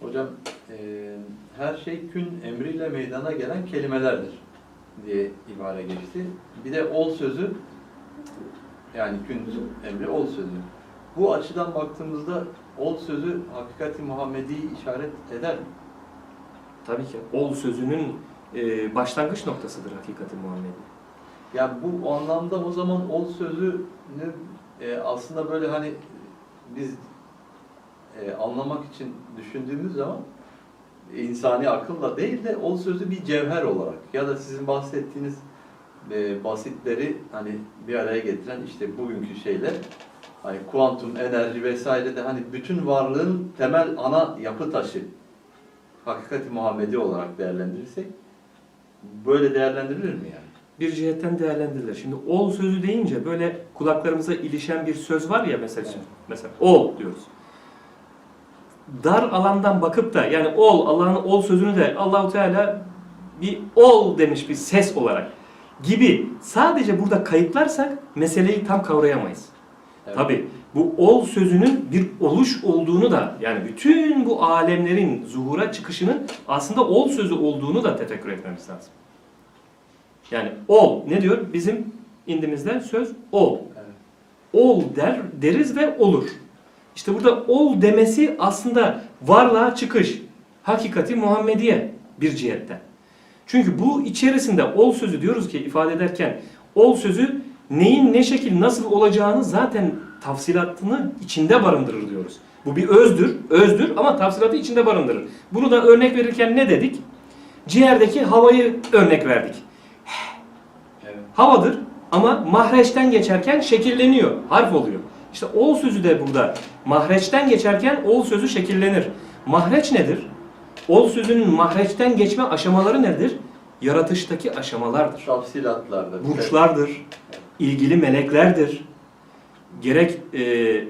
Hocam e, her şey kün emriyle meydana gelen kelimelerdir diye ibare geçti. Bir de ol sözü yani kün emri ol sözü. Bu açıdan baktığımızda ol sözü hakikati Muhammedi'yi işaret eder mi? Tabii ki ol sözünün e, başlangıç noktasıdır hakikati Muhammedi. Yani bu anlamda o zaman ol sözünü e, aslında böyle hani biz e, anlamak için düşündüğümüz zaman insani akılla değil de ol sözü bir cevher olarak ya da sizin bahsettiğiniz e, basitleri hani bir araya getiren işte bugünkü şeyler hani kuantum enerji vesaire de hani bütün varlığın temel ana yapı taşı hakikati Muhammedi olarak değerlendirirsek böyle değerlendirilir mi yani? Bir cihetten değerlendirilir. Şimdi ol sözü deyince böyle kulaklarımıza ilişen bir söz var ya mesela. Evet. Mesela ol diyoruz. Dar alandan bakıp da yani ol Allah'ın ol sözünü de Allahu Teala bir ol demiş bir ses olarak gibi sadece burada kayıtlarsak meseleyi tam kavrayamayız. Evet. Tabi bu ol sözünün bir oluş olduğunu da yani bütün bu alemlerin zuhura çıkışının aslında ol sözü olduğunu da tefekkür etmemiz lazım. Yani ol ne diyor? Bizim indimizde söz ol. Evet. Ol der deriz ve olur. İşte burada ol demesi aslında varlığa çıkış. Hakikati Muhammediye bir cihetten. Çünkü bu içerisinde ol sözü diyoruz ki ifade ederken ol sözü neyin ne şekil nasıl olacağını zaten tafsilatını içinde barındırır diyoruz. Bu bir özdür, özdür ama tafsilatı içinde barındırır. Bunu da örnek verirken ne dedik? Ciğerdeki havayı örnek verdik. Evet. Havadır ama mahreçten geçerken şekilleniyor, harf oluyor. İşte ol sözü de burada mahreçten geçerken ol sözü şekillenir. Mahreç nedir? Ol sözünün mahreçten geçme aşamaları nedir? Yaratıştaki aşamalardır. Tafsilatlarda. Burçlardır, ilgili meleklerdir. Gerek e,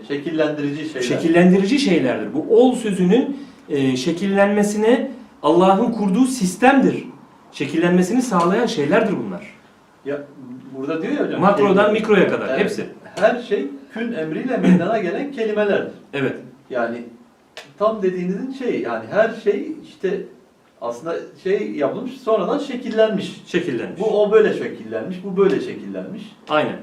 Şekillendirici şeyler. şekillendirici şeylerdir. Bu ol sözünün e, şekillenmesine Allah'ın kurduğu sistemdir. Şekillenmesini sağlayan şeylerdir bunlar. Ya burada diyor ya hocam. Makrodan kelime- mikroya kadar Evet. hepsi. Her şey kün emriyle meydana gelen kelimelerdir. Evet. Yani tam dediğinizin şeyi yani her şey işte aslında şey yapılmış sonradan şekillenmiş. Şekillenmiş. Bu o böyle şekillenmiş, bu böyle şekillenmiş. Aynen.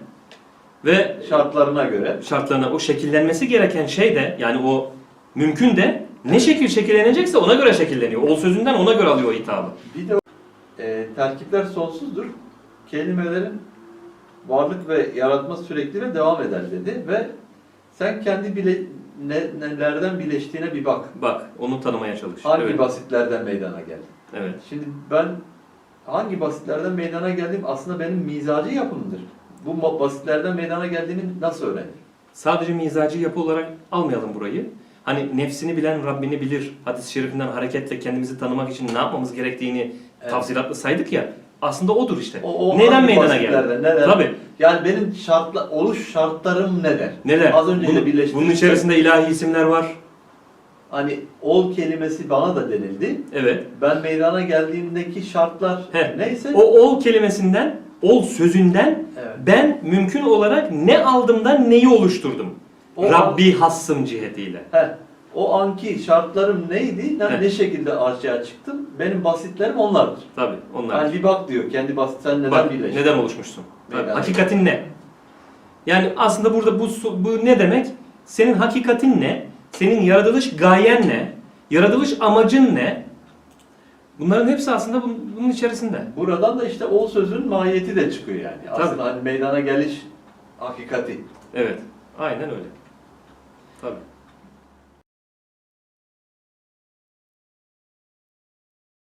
Ve Şartlarına göre. şartlarına o şekillenmesi gereken şey de yani o mümkün de ne şekil şekillenecekse ona göre şekilleniyor. Ol sözünden ona göre alıyor o hitabı. Bir de e, terkipler sonsuzdur. Kelimelerin varlık ve yaratma sürekli ve devam eder dedi ve sen kendi bile, ne, nelerden birleştiğine bir bak. Bak onu tanımaya çalış. Hangi evet. basitlerden meydana geldi? evet. Şimdi ben hangi basitlerden meydana geldiğim aslında benim mizacı yapımdır. Bu basitlerden meydana geldiğini nasıl öğrenir? Sadece mizacı yapı olarak almayalım burayı. Hani nefsini bilen Rabbini bilir. Hadis-i şerifinden hareketle kendimizi tanımak için ne yapmamız gerektiğini Evet. tafsilatlı saydık ya. Aslında odur işte. O- o Neden hangi meydana basitlerden, geldi? neler? Tabii. Yani benim şartla, oluş şartlarım neler? Neler? Az önce bunun, birleştirdik. bunun içerisinde ilahi isimler var. Hani ol kelimesi bana da denildi. Evet. Ben meydana geldiğimdeki şartlar He. neyse O ol kelimesinden, ol sözünden Evet. ben mümkün olarak ne aldım da neyi oluşturdum? O Rabbi hassım cihetiyle. he, o anki şartlarım neydi? Ben He. ne şekilde açığa çıktım? Benim basitlerim onlardır. Tabii onlar. Yani bir bak diyor kendi basit sen neden Bak, birleştin? neden oluşmuşsun? Tabii, Neden? hakikatin ne? Yani aslında burada bu, bu ne demek? Senin hakikatin ne? Senin yaratılış gayen ne? Yaratılış amacın ne? Bunların hepsi aslında bunun, bunun içerisinde. Buradan da işte ol sözün mahiyeti de çıkıyor yani. Aslında hani meydana geliş hakikati. Evet. Aynen öyle. Tabii.